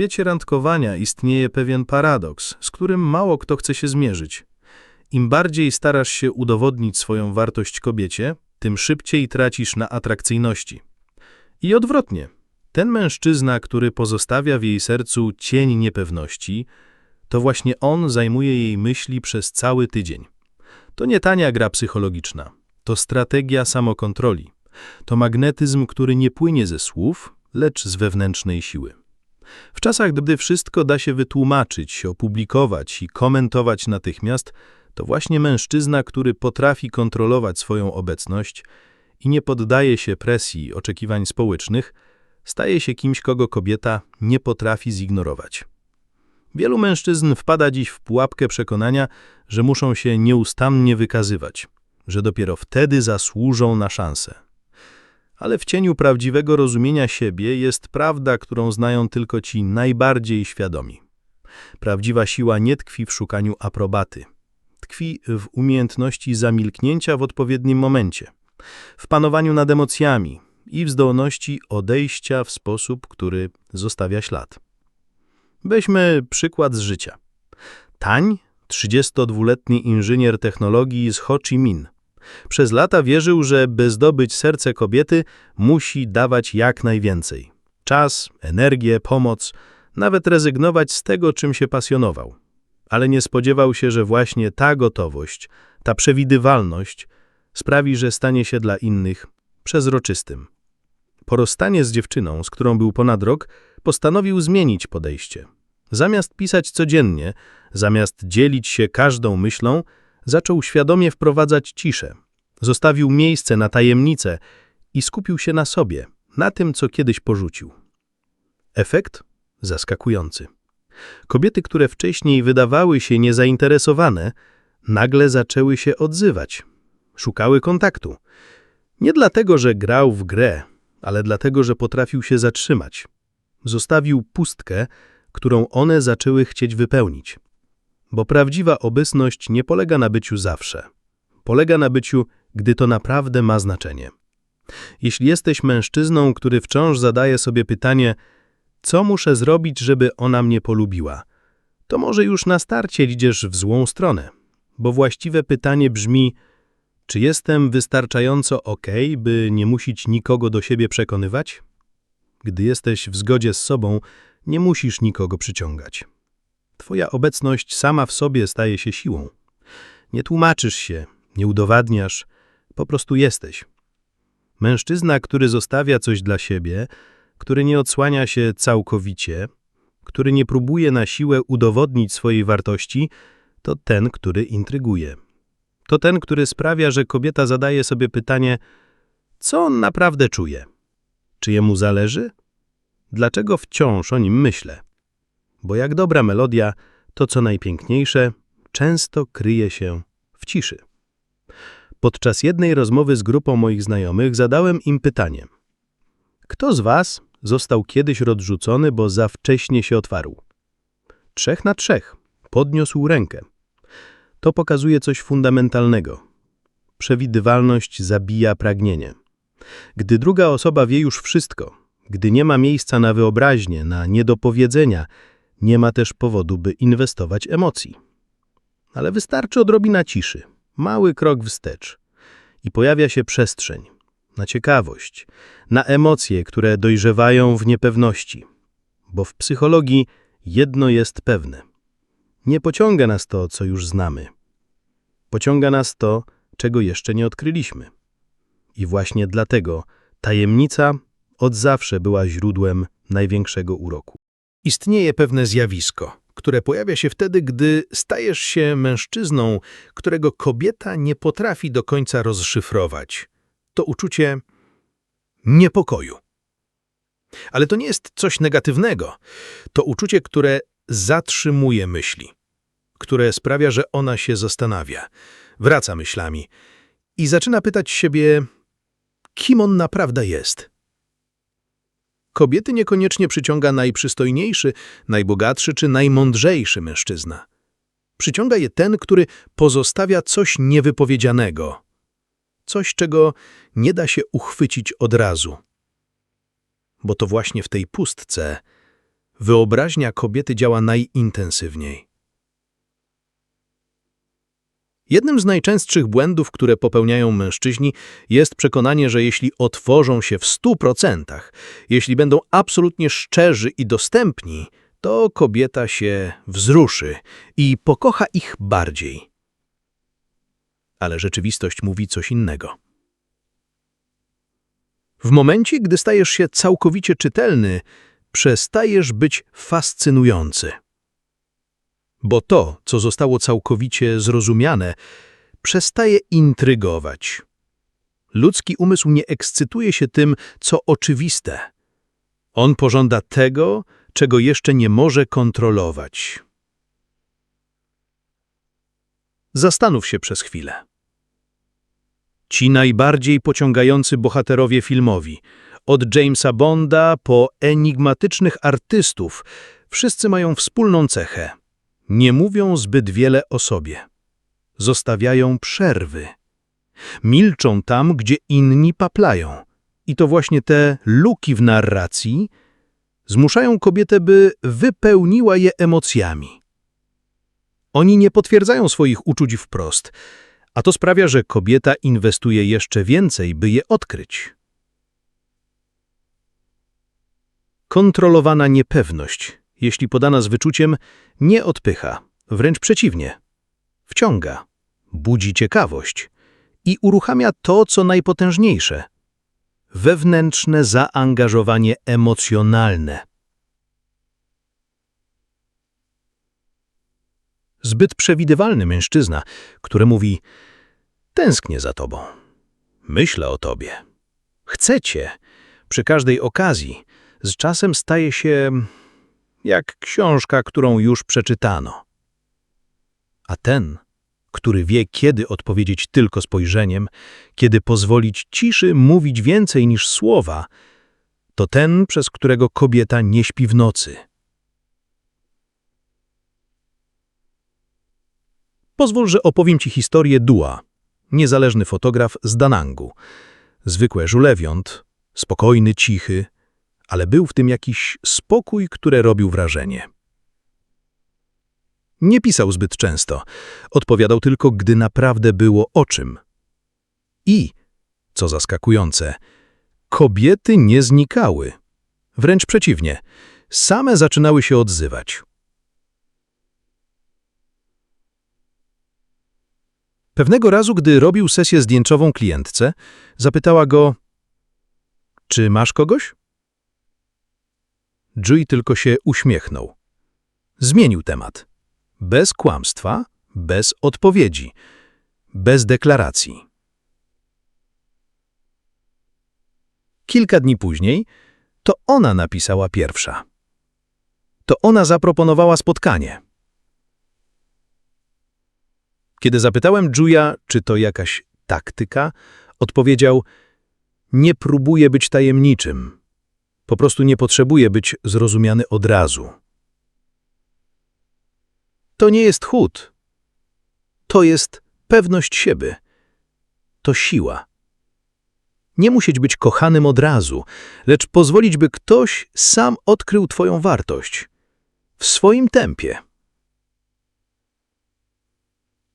świecie randkowania istnieje pewien paradoks, z którym mało kto chce się zmierzyć. Im bardziej starasz się udowodnić swoją wartość kobiecie, tym szybciej tracisz na atrakcyjności. I odwrotnie. Ten mężczyzna, który pozostawia w jej sercu cień niepewności, to właśnie on zajmuje jej myśli przez cały tydzień. To nie tania gra psychologiczna, to strategia samokontroli. To magnetyzm, który nie płynie ze słów, lecz z wewnętrznej siły. W czasach, gdy wszystko da się wytłumaczyć, opublikować i komentować natychmiast, to właśnie mężczyzna, który potrafi kontrolować swoją obecność i nie poddaje się presji oczekiwań społecznych, staje się kimś, kogo kobieta nie potrafi zignorować. Wielu mężczyzn wpada dziś w pułapkę przekonania, że muszą się nieustannie wykazywać, że dopiero wtedy zasłużą na szansę. Ale w cieniu prawdziwego rozumienia siebie jest prawda, którą znają tylko ci najbardziej świadomi. Prawdziwa siła nie tkwi w szukaniu aprobaty. Tkwi w umiejętności zamilknięcia w odpowiednim momencie, w panowaniu nad emocjami i w zdolności odejścia w sposób, który zostawia ślad. Weźmy przykład z życia. Tań, 32-letni inżynier technologii z Ho Chi Minh, przez lata wierzył, że by zdobyć serce kobiety, musi dawać jak najwięcej. Czas, energię, pomoc, nawet rezygnować z tego, czym się pasjonował. Ale nie spodziewał się, że właśnie ta gotowość, ta przewidywalność sprawi, że stanie się dla innych przezroczystym. Po rozstanie z dziewczyną, z którą był ponad rok, postanowił zmienić podejście. Zamiast pisać codziennie, zamiast dzielić się każdą myślą, zaczął świadomie wprowadzać ciszę. Zostawił miejsce na tajemnicę i skupił się na sobie, na tym, co kiedyś porzucił. Efekt? Zaskakujący. Kobiety, które wcześniej wydawały się niezainteresowane, nagle zaczęły się odzywać. Szukały kontaktu. Nie dlatego, że grał w grę, ale dlatego, że potrafił się zatrzymać. Zostawił pustkę, którą one zaczęły chcieć wypełnić. Bo prawdziwa obecność nie polega na byciu zawsze. Polega na byciu, gdy to naprawdę ma znaczenie. Jeśli jesteś mężczyzną, który wciąż zadaje sobie pytanie, co muszę zrobić, żeby ona mnie polubiła, to może już na starcie idziesz w złą stronę, bo właściwe pytanie brzmi, czy jestem wystarczająco ok, by nie musić nikogo do siebie przekonywać? Gdy jesteś w zgodzie z sobą, nie musisz nikogo przyciągać. Twoja obecność sama w sobie staje się siłą. Nie tłumaczysz się, nie udowadniasz, po prostu jesteś. Mężczyzna, który zostawia coś dla siebie, który nie odsłania się całkowicie, który nie próbuje na siłę udowodnić swojej wartości, to ten, który intryguje. To ten, który sprawia, że kobieta zadaje sobie pytanie, co on naprawdę czuje? Czy jemu zależy? Dlaczego wciąż o nim myślę? Bo jak dobra melodia, to co najpiękniejsze, często kryje się w ciszy. Podczas jednej rozmowy z grupą moich znajomych zadałem im pytanie. Kto z was został kiedyś odrzucony, bo za wcześnie się otwarł? Trzech na trzech. Podniósł rękę. To pokazuje coś fundamentalnego. Przewidywalność zabija pragnienie. Gdy druga osoba wie już wszystko, gdy nie ma miejsca na wyobraźnię, na niedopowiedzenia, nie ma też powodu, by inwestować emocji. Ale wystarczy odrobina ciszy, mały krok wstecz i pojawia się przestrzeń na ciekawość, na emocje, które dojrzewają w niepewności. Bo w psychologii jedno jest pewne. Nie pociąga nas to, co już znamy. Pociąga nas to, czego jeszcze nie odkryliśmy. I właśnie dlatego tajemnica od zawsze była źródłem największego uroku. Istnieje pewne zjawisko, które pojawia się wtedy, gdy stajesz się mężczyzną, którego kobieta nie potrafi do końca rozszyfrować. To uczucie niepokoju. Ale to nie jest coś negatywnego. To uczucie, które zatrzymuje myśli, które sprawia, że ona się zastanawia, wraca myślami i zaczyna pytać siebie, kim on naprawdę jest. Kobiety niekoniecznie przyciąga najprzystojniejszy, najbogatszy czy najmądrzejszy mężczyzna. Przyciąga je ten, który pozostawia coś niewypowiedzianego, coś, czego nie da się uchwycić od razu. Bo to właśnie w tej pustce, Wyobraźnia kobiety działa najintensywniej. Jednym z najczęstszych błędów, które popełniają mężczyźni, jest przekonanie, że jeśli otworzą się w stu procentach, jeśli będą absolutnie szczerzy i dostępni, to kobieta się wzruszy i pokocha ich bardziej. Ale rzeczywistość mówi coś innego. W momencie, gdy stajesz się całkowicie czytelny, przestajesz być fascynujący. Bo to, co zostało całkowicie zrozumiane, przestaje intrygować. Ludzki umysł nie ekscytuje się tym, co oczywiste. On pożąda tego, czego jeszcze nie może kontrolować. Zastanów się przez chwilę. Ci najbardziej pociągający bohaterowie filmowi, od Jamesa Bonda po enigmatycznych artystów, wszyscy mają wspólną cechę. Nie mówią zbyt wiele o sobie. Zostawiają przerwy. Milczą tam, gdzie inni paplają. I to właśnie te luki w narracji zmuszają kobietę, by wypełniła je emocjami. Oni nie potwierdzają swoich uczuć wprost, a to sprawia, że kobieta inwestuje jeszcze więcej, by je odkryć. Kontrolowana niepewność, jeśli podana z wyczuciem, nie odpycha, wręcz przeciwnie. Wciąga, budzi ciekawość i uruchamia to, co najpotężniejsze – wewnętrzne zaangażowanie emocjonalne. Zbyt przewidywalny mężczyzna, który mówi tęsknię za tobą, myślę o tobie, chcę cię, przy każdej okazji, z czasem staje się jak książka, którą już przeczytano. A ten, który wie, kiedy odpowiedzieć tylko spojrzeniem, kiedy pozwolić ciszy mówić więcej niż słowa, to ten, przez którego kobieta nie śpi w nocy. Pozwól, że opowiem ci historię Dua, niezależny fotograf z Danangu. Zwykłe żulewiąt, spokojny, cichy, ale był w tym jakiś spokój, który robił wrażenie. Nie pisał zbyt często, odpowiadał tylko, gdy naprawdę było o czym. I, co zaskakujące, kobiety nie znikały. Wręcz przeciwnie, same zaczynały się odzywać. Pewnego razu, gdy robił sesję zdjęciową klientce, zapytała go, czy masz kogoś? Dewey tylko się uśmiechnął. Zmienił temat. Bez kłamstwa, bez odpowiedzi, bez deklaracji. Kilka dni później to ona napisała pierwsza. To ona zaproponowała spotkanie. Kiedy zapytałem Julia, czy to jakaś taktyka, odpowiedział: Nie próbuję być tajemniczym. Po prostu nie potrzebuje być zrozumiany od razu. To nie jest chód. To jest pewność siebie. To siła. Nie musieć być kochanym od razu, lecz pozwolić, by ktoś sam odkrył Twoją wartość. W swoim tempie.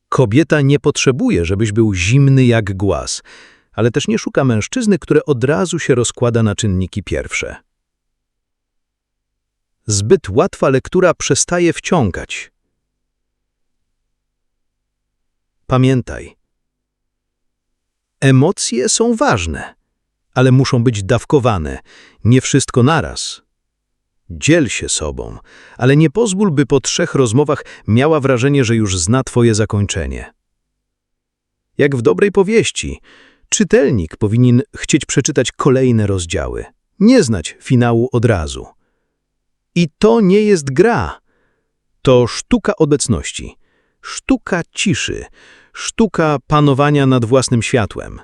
Kobieta nie potrzebuje, żebyś był zimny jak głaz, ale też nie szuka mężczyzny, który od razu się rozkłada na czynniki pierwsze. Zbyt łatwa lektura przestaje wciągać. Pamiętaj. Emocje są ważne, ale muszą być dawkowane, nie wszystko naraz. Dziel się sobą, ale nie pozwól, by po trzech rozmowach miała wrażenie, że już zna twoje zakończenie. Jak w dobrej powieści, czytelnik powinien chcieć przeczytać kolejne rozdziały, nie znać finału od razu. I to nie jest gra. To sztuka obecności, sztuka ciszy, sztuka panowania nad własnym światłem.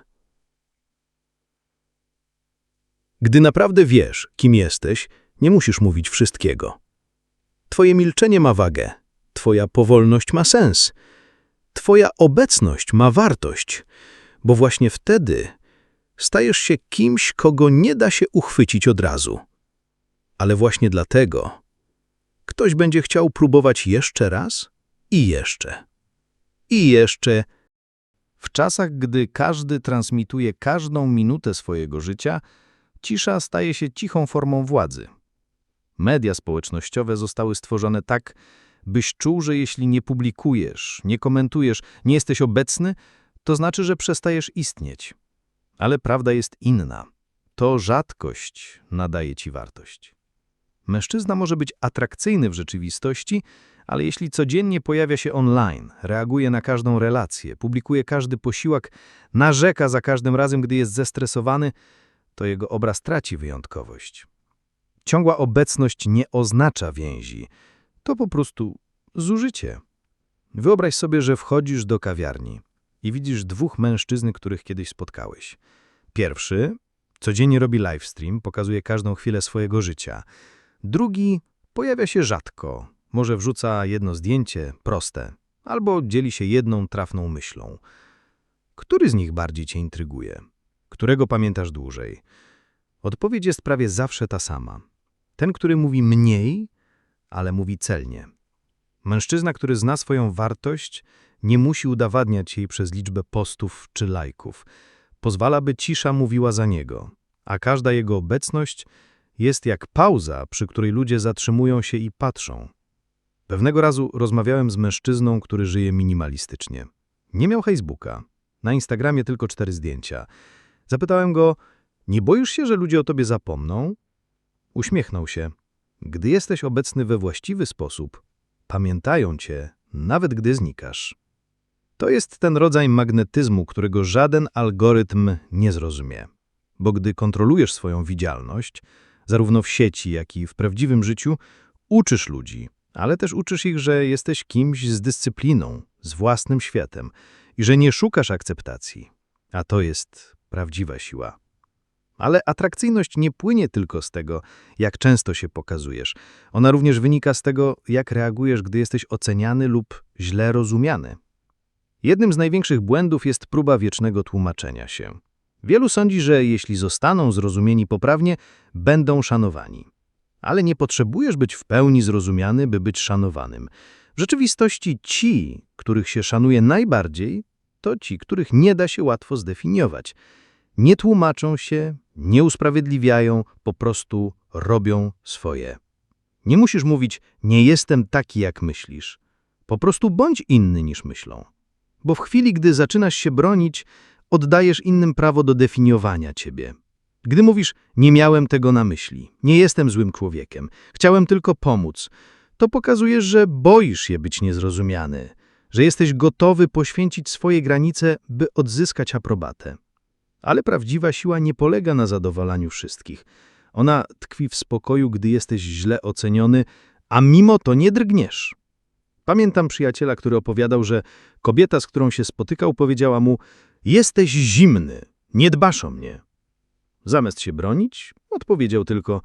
Gdy naprawdę wiesz, kim jesteś, nie musisz mówić wszystkiego. Twoje milczenie ma wagę, twoja powolność ma sens, twoja obecność ma wartość, bo właśnie wtedy stajesz się kimś, kogo nie da się uchwycić od razu ale właśnie dlatego ktoś będzie chciał próbować jeszcze raz i jeszcze. I jeszcze. W czasach, gdy każdy transmituje każdą minutę swojego życia, cisza staje się cichą formą władzy. Media społecznościowe zostały stworzone tak, byś czuł, że jeśli nie publikujesz, nie komentujesz, nie jesteś obecny, to znaczy, że przestajesz istnieć. Ale prawda jest inna. To rzadkość nadaje ci wartość. Mężczyzna może być atrakcyjny w rzeczywistości, ale jeśli codziennie pojawia się online, reaguje na każdą relację, publikuje każdy posiłek, narzeka za każdym razem, gdy jest zestresowany, to jego obraz traci wyjątkowość. Ciągła obecność nie oznacza więzi. To po prostu zużycie. Wyobraź sobie, że wchodzisz do kawiarni i widzisz dwóch mężczyzn, których kiedyś spotkałeś. Pierwszy codziennie robi livestream, pokazuje każdą chwilę swojego życia. Drugi pojawia się rzadko, może wrzuca jedno zdjęcie, proste, albo dzieli się jedną trafną myślą. Który z nich bardziej cię intryguje? Którego pamiętasz dłużej? Odpowiedź jest prawie zawsze ta sama. Ten, który mówi mniej, ale mówi celnie. Mężczyzna, który zna swoją wartość, nie musi udowadniać jej przez liczbę postów czy lajków. Pozwala, by cisza mówiła za niego, a każda jego obecność jest jak pauza, przy której ludzie zatrzymują się i patrzą. Pewnego razu rozmawiałem z mężczyzną, który żyje minimalistycznie. Nie miał Facebooka, na Instagramie tylko cztery zdjęcia. Zapytałem go, nie boisz się, że ludzie o tobie zapomną? Uśmiechnął się. Gdy jesteś obecny we właściwy sposób, pamiętają cię, nawet gdy znikasz. To jest ten rodzaj magnetyzmu, którego żaden algorytm nie zrozumie. Bo gdy kontrolujesz swoją widzialność, zarówno w sieci, jak i w prawdziwym życiu, uczysz ludzi, ale też uczysz ich, że jesteś kimś z dyscypliną, z własnym światem i że nie szukasz akceptacji. A to jest prawdziwa siła. Ale atrakcyjność nie płynie tylko z tego, jak często się pokazujesz. Ona również wynika z tego, jak reagujesz, gdy jesteś oceniany lub źle rozumiany. Jednym z największych błędów jest próba wiecznego tłumaczenia się. Wielu sądzi, że jeśli zostaną zrozumieni poprawnie, będą szanowani. Ale nie potrzebujesz być w pełni zrozumiany, by być szanowanym. W rzeczywistości ci, których się szanuje najbardziej, to ci, których nie da się łatwo zdefiniować. Nie tłumaczą się, nie usprawiedliwiają, po prostu robią swoje. Nie musisz mówić, nie jestem taki, jak myślisz. Po prostu bądź inny niż myślą. Bo w chwili, gdy zaczynasz się bronić, oddajesz innym prawo do definiowania ciebie. Gdy mówisz, nie miałem tego na myśli, nie jestem złym człowiekiem, chciałem tylko pomóc, to pokazujesz, że boisz się być niezrozumiany, że jesteś gotowy poświęcić swoje granice, by odzyskać aprobatę. Ale prawdziwa siła nie polega na zadowalaniu wszystkich. Ona tkwi w spokoju, gdy jesteś źle oceniony, a mimo to nie drgniesz. Pamiętam przyjaciela, który opowiadał, że kobieta, z którą się spotykał, powiedziała mu Jesteś zimny, nie dbasz o mnie. Zamiast się bronić, odpowiedział tylko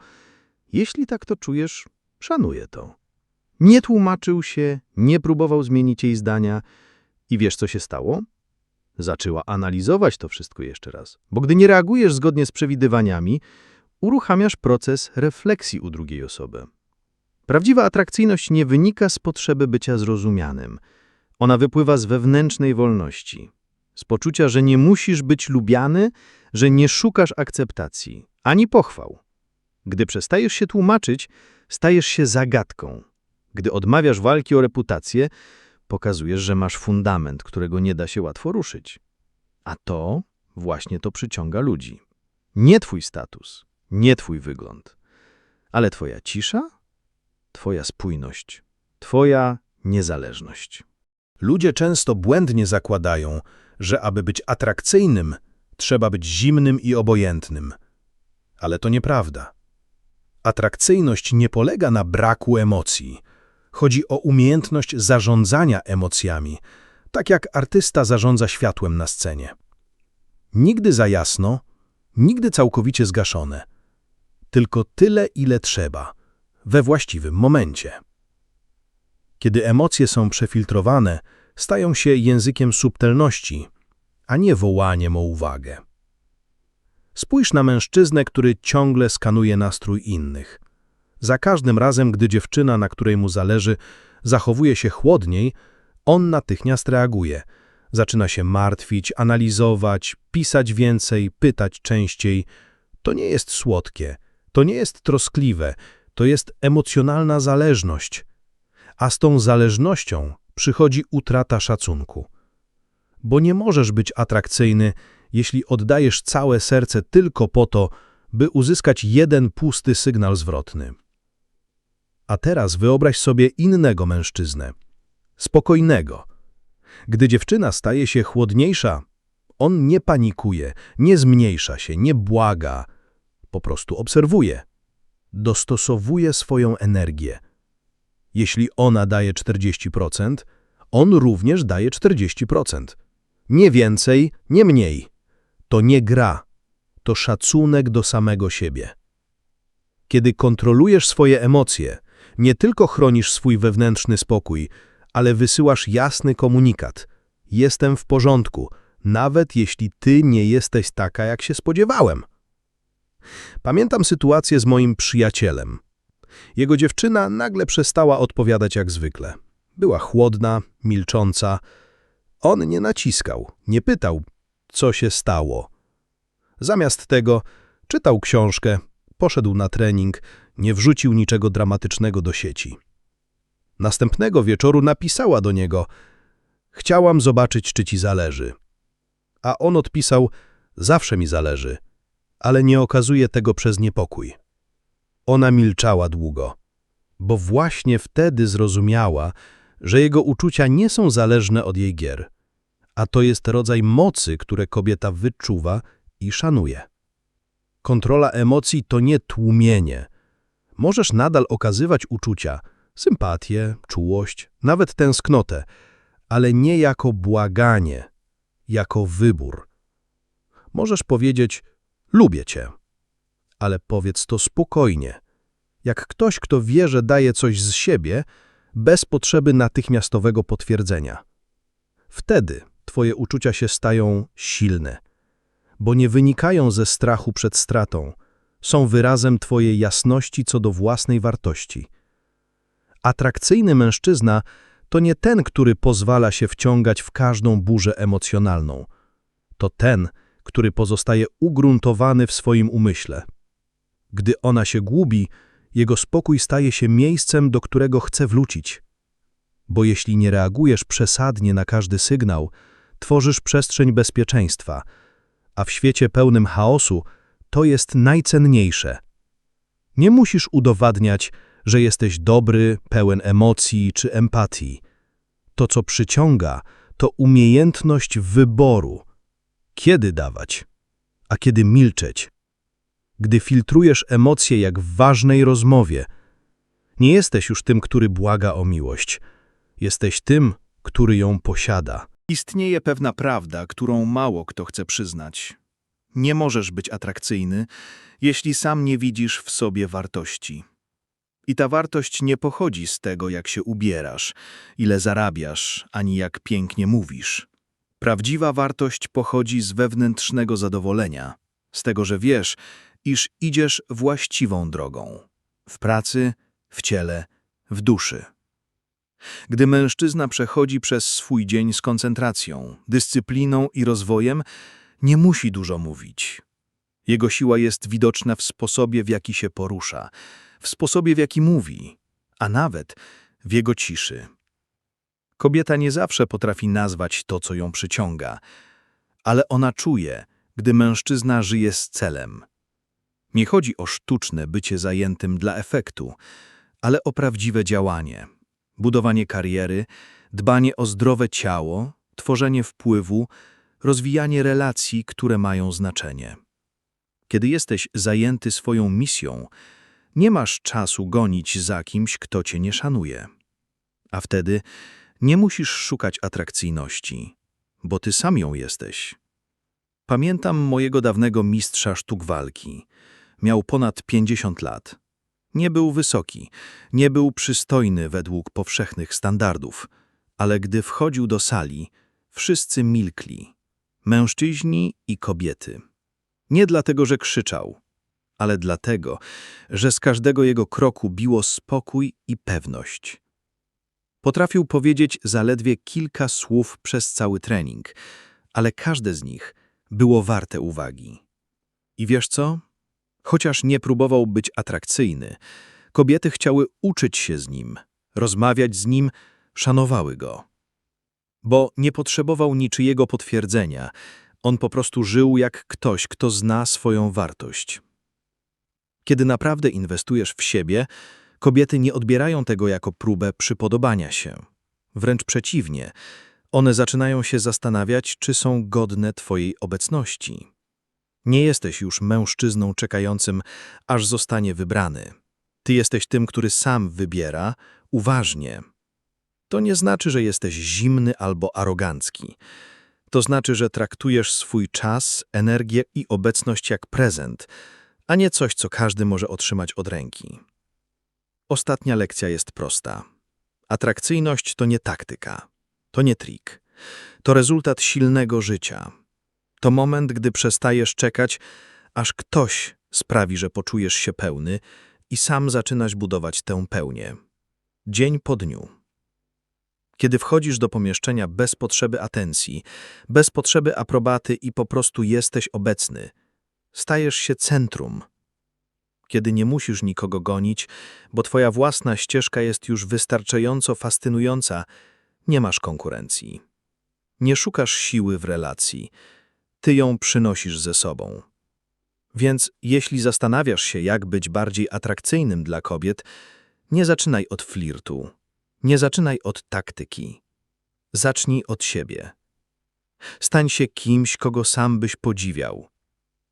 Jeśli tak to czujesz, szanuję to. Nie tłumaczył się, nie próbował zmienić jej zdania i wiesz, co się stało? Zaczęła analizować to wszystko jeszcze raz, bo gdy nie reagujesz zgodnie z przewidywaniami, uruchamiasz proces refleksji u drugiej osoby. Prawdziwa atrakcyjność nie wynika z potrzeby bycia zrozumianym. Ona wypływa z wewnętrznej wolności, z poczucia, że nie musisz być lubiany, że nie szukasz akceptacji, ani pochwał. Gdy przestajesz się tłumaczyć, stajesz się zagadką. Gdy odmawiasz walki o reputację, pokazujesz, że masz fundament, którego nie da się łatwo ruszyć. A to właśnie to przyciąga ludzi. Nie twój status, nie twój wygląd, ale twoja cisza, twoja spójność, twoja niezależność. Ludzie często błędnie zakładają, że aby być atrakcyjnym, trzeba być zimnym i obojętnym. Ale to nieprawda. Atrakcyjność nie polega na braku emocji. Chodzi o umiejętność zarządzania emocjami, tak jak artysta zarządza światłem na scenie. Nigdy za jasno, nigdy całkowicie zgaszone. Tylko tyle, ile trzeba, we właściwym momencie. Kiedy emocje są przefiltrowane, stają się językiem subtelności, a nie wołaniem o uwagę. Spójrz na mężczyznę, który ciągle skanuje nastrój innych. Za każdym razem, gdy dziewczyna, na której mu zależy, zachowuje się chłodniej, on natychmiast reaguje. Zaczyna się martwić, analizować, pisać więcej, pytać częściej. To nie jest słodkie, to nie jest troskliwe, to jest emocjonalna zależność. A z tą zależnością przychodzi utrata szacunku. Bo nie możesz być atrakcyjny, jeśli oddajesz całe serce tylko po to, by uzyskać jeden pusty sygnał zwrotny. A teraz wyobraź sobie innego mężczyznę, spokojnego. Gdy dziewczyna staje się chłodniejsza, on nie panikuje, nie zmniejsza się, nie błaga, po prostu obserwuje. Dostosowuje swoją energię. Jeśli ona daje 40%, on również daje 40%. Nie więcej, nie mniej. To nie gra, to szacunek do samego siebie. Kiedy kontrolujesz swoje emocje, nie tylko chronisz swój wewnętrzny spokój, ale wysyłasz jasny komunikat. Jestem w porządku, nawet jeśli ty nie jesteś taka, jak się spodziewałem. Pamiętam sytuację z moim przyjacielem. Jego dziewczyna nagle przestała odpowiadać jak zwykle. Była chłodna, milcząca. On nie naciskał, nie pytał, co się stało. Zamiast tego czytał książkę, poszedł na trening, nie wrzucił niczego dramatycznego do sieci. Następnego wieczoru napisała do niego Chciałam zobaczyć, czy ci zależy. A on odpisał Zawsze mi zależy, ale nie okazuje tego przez niepokój. Ona milczała długo, bo właśnie wtedy zrozumiała, że jego uczucia nie są zależne od jej gier, a to jest rodzaj mocy, które kobieta wyczuwa i szanuje. Kontrola emocji to nie tłumienie. Możesz nadal okazywać uczucia, sympatię, czułość, nawet tęsknotę, ale nie jako błaganie, jako wybór. Możesz powiedzieć, lubię cię, ale powiedz to spokojnie, jak ktoś, kto wie, że daje coś z siebie, bez potrzeby natychmiastowego potwierdzenia. Wtedy twoje uczucia się stają silne, bo nie wynikają ze strachu przed stratą, są wyrazem twojej jasności co do własnej wartości. Atrakcyjny mężczyzna to nie ten, który pozwala się wciągać w każdą burzę emocjonalną. To ten, który pozostaje ugruntowany w swoim umyśle. Gdy ona się gubi, jego spokój staje się miejscem, do którego chce wrócić. Bo jeśli nie reagujesz przesadnie na każdy sygnał, tworzysz przestrzeń bezpieczeństwa, a w świecie pełnym chaosu to jest najcenniejsze. Nie musisz udowadniać, że jesteś dobry, pełen emocji czy empatii. To, co przyciąga, to umiejętność wyboru. Kiedy dawać, a kiedy milczeć. Gdy filtrujesz emocje jak w ważnej rozmowie, nie jesteś już tym, który błaga o miłość. Jesteś tym, który ją posiada. Istnieje pewna prawda, którą mało kto chce przyznać. Nie możesz być atrakcyjny, jeśli sam nie widzisz w sobie wartości. I ta wartość nie pochodzi z tego, jak się ubierasz, ile zarabiasz, ani jak pięknie mówisz. Prawdziwa wartość pochodzi z wewnętrznego zadowolenia, z tego, że wiesz, iż idziesz właściwą drogą w pracy, w ciele, w duszy. Gdy mężczyzna przechodzi przez swój dzień z koncentracją, dyscypliną i rozwojem, nie musi dużo mówić. Jego siła jest widoczna w sposobie, w jaki się porusza, w sposobie, w jaki mówi, a nawet w jego ciszy. Kobieta nie zawsze potrafi nazwać to, co ją przyciąga, ale ona czuje, gdy mężczyzna żyje z celem. Nie chodzi o sztuczne bycie zajętym dla efektu, ale o prawdziwe działanie, budowanie kariery, dbanie o zdrowe ciało, tworzenie wpływu, rozwijanie relacji, które mają znaczenie. Kiedy jesteś zajęty swoją misją, nie masz czasu gonić za kimś, kto cię nie szanuje. A wtedy nie musisz szukać atrakcyjności, bo ty sam ją jesteś. Pamiętam mojego dawnego mistrza sztuk walki. Miał ponad 50 lat. Nie był wysoki, nie był przystojny według powszechnych standardów, ale gdy wchodził do sali, wszyscy milkli. Mężczyźni i kobiety. Nie dlatego, że krzyczał, ale dlatego, że z każdego jego kroku biło spokój i pewność. Potrafił powiedzieć zaledwie kilka słów przez cały trening, ale każde z nich było warte uwagi. I wiesz co? Chociaż nie próbował być atrakcyjny, kobiety chciały uczyć się z nim, rozmawiać z nim, szanowały go. Bo nie potrzebował niczyjego potwierdzenia, on po prostu żył jak ktoś, kto zna swoją wartość. Kiedy naprawdę inwestujesz w siebie, kobiety nie odbierają tego jako próbę przypodobania się. Wręcz przeciwnie, one zaczynają się zastanawiać, czy są godne Twojej obecności. Nie jesteś już mężczyzną czekającym, aż zostanie wybrany. Ty jesteś tym, który sam wybiera, uważnie. To nie znaczy, że jesteś zimny albo arogancki. To znaczy, że traktujesz swój czas, energię i obecność jak prezent, a nie coś, co każdy może otrzymać od ręki. Ostatnia lekcja jest prosta. Atrakcyjność to nie taktyka, to nie trik. To rezultat silnego życia. To moment, gdy przestajesz czekać, aż ktoś sprawi, że poczujesz się pełny i sam zaczynasz budować tę pełnię. Dzień po dniu. Kiedy wchodzisz do pomieszczenia bez potrzeby atencji, bez potrzeby aprobaty i po prostu jesteś obecny, stajesz się centrum. Kiedy nie musisz nikogo gonić, bo twoja własna ścieżka jest już wystarczająco fascynująca, nie masz konkurencji. Nie szukasz siły w relacji, ty ją przynosisz ze sobą. Więc jeśli zastanawiasz się, jak być bardziej atrakcyjnym dla kobiet, nie zaczynaj od flirtu, nie zaczynaj od taktyki. Zacznij od siebie. Stań się kimś, kogo sam byś podziwiał.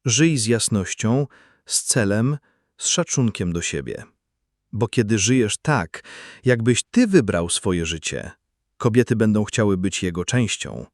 Żyj z jasnością, z celem, z szacunkiem do siebie. Bo kiedy żyjesz tak, jakbyś ty wybrał swoje życie, kobiety będą chciały być jego częścią.